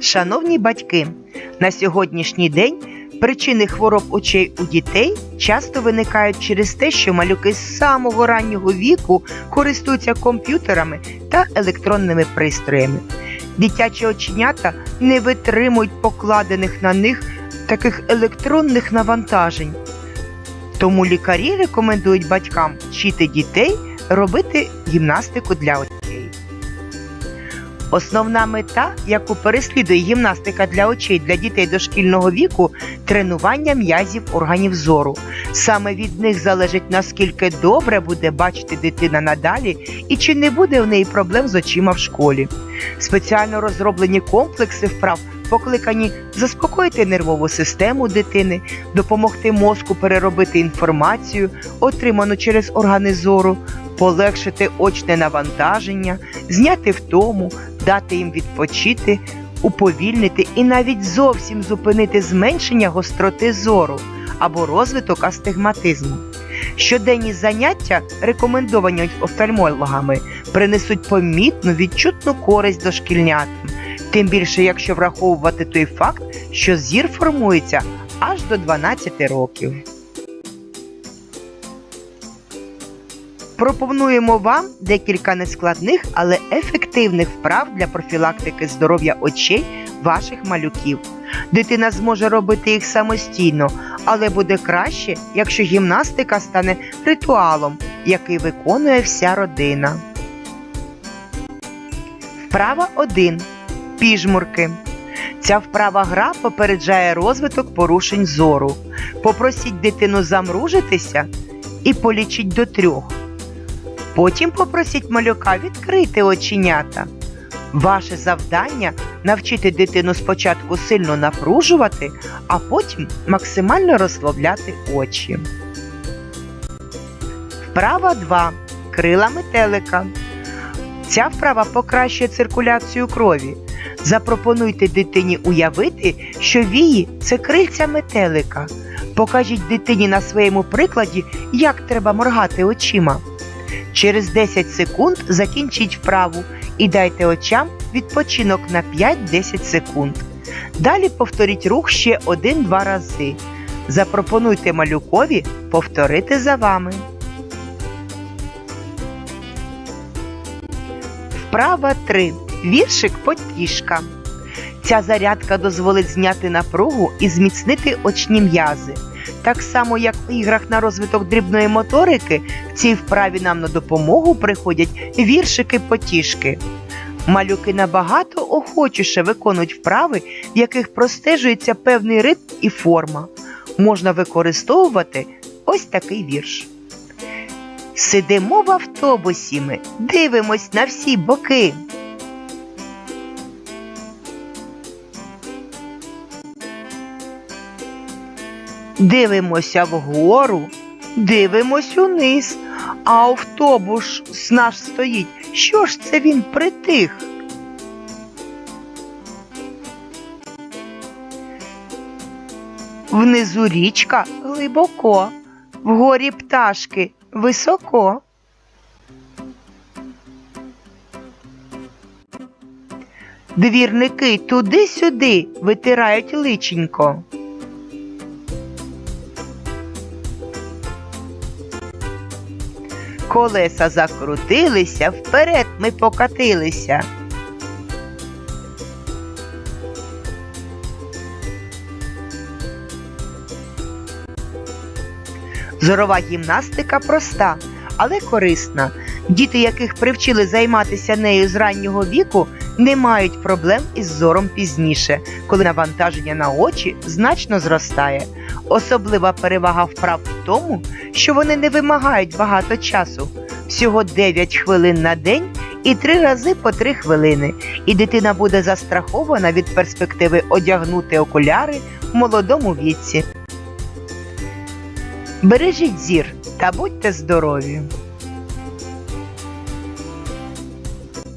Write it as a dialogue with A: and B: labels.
A: Шановні батьки, на сьогоднішній день причини хвороб очей у дітей часто виникають через те, що малюки з самого раннього віку користуються комп'ютерами та електронними пристроями. Дитячі оченята не витримують покладених на них таких електронних навантажень. Тому лікарі рекомендують батькам вчити дітей робити гімнастику для очей. Основна мета, яку переслідує гімнастика для очей для дітей дошкільного віку тренування м'язів органів зору. Саме від них залежить наскільки добре буде бачити дитина надалі і чи не буде в неї проблем з очима в школі. Спеціально розроблені комплекси вправ покликані заспокоїти нервову систему дитини, допомогти мозку переробити інформацію, отриману через органи зору, полегшити очне навантаження, зняти втому, дати їм відпочити, уповільнити і навіть зовсім зупинити зменшення гостроти зору або розвиток астигматизму. Щоденні заняття, рекомендовані офтальмологами, принесуть помітну відчутну користь дошкільнятам, тим більше, якщо враховувати той факт, що зір формується аж до 12 років. Пропонуємо вам декілька нескладних, але ефективних вправ для профілактики здоров'я очей ваших малюків. Дитина зможе робити їх самостійно, але буде краще, якщо гімнастика стане ритуалом, який виконує вся родина. Вправа 1. Піжмурки. Ця вправа гра попереджає розвиток порушень зору. Попросіть дитину замружитися і полічіть до трьох. Потім попросіть малюка відкрити оченята. Ваше завдання навчити дитину спочатку сильно напружувати, а потім максимально розслабляти очі. Вправа 2. Крила метелика. Ця вправа покращує циркуляцію крові. Запропонуйте дитині уявити, що вії це крильця метелика. Покажіть дитині на своєму прикладі, як треба моргати очима. Через 10 секунд закінчіть вправу і дайте очам відпочинок на 5-10 секунд. Далі повторіть рух ще 1-2 рази. Запропонуйте малюкові повторити за вами. Вправа 3. Віршик потішка. Ця зарядка дозволить зняти напругу і зміцнити очні м'язи. Так само, як в іграх на розвиток дрібної моторики, в цій вправі нам на допомогу приходять віршики-потішки. Малюки набагато охочіше виконують вправи, в яких простежується певний ритм і форма. Можна використовувати ось такий вірш. Сидимо в автобусі ми, дивимось на всі боки. Дивимося вгору, дивимось униз, а автобус наш стоїть. Що ж це він притих? Внизу річка глибоко, вгорі пташки високо. Двірники туди-сюди витирають личенько. Колеса закрутилися, вперед ми покатилися. Зорова гімнастика проста, але корисна. Діти, яких привчили займатися нею з раннього віку, не мають проблем із зором пізніше, коли навантаження на очі значно зростає. Особлива перевага вправ в тому, що вони не вимагають багато часу, всього 9 хвилин на день і 3 рази по 3 хвилини. І дитина буде застрахована від перспективи одягнути окуляри в молодому віці. Бережіть зір та будьте здорові!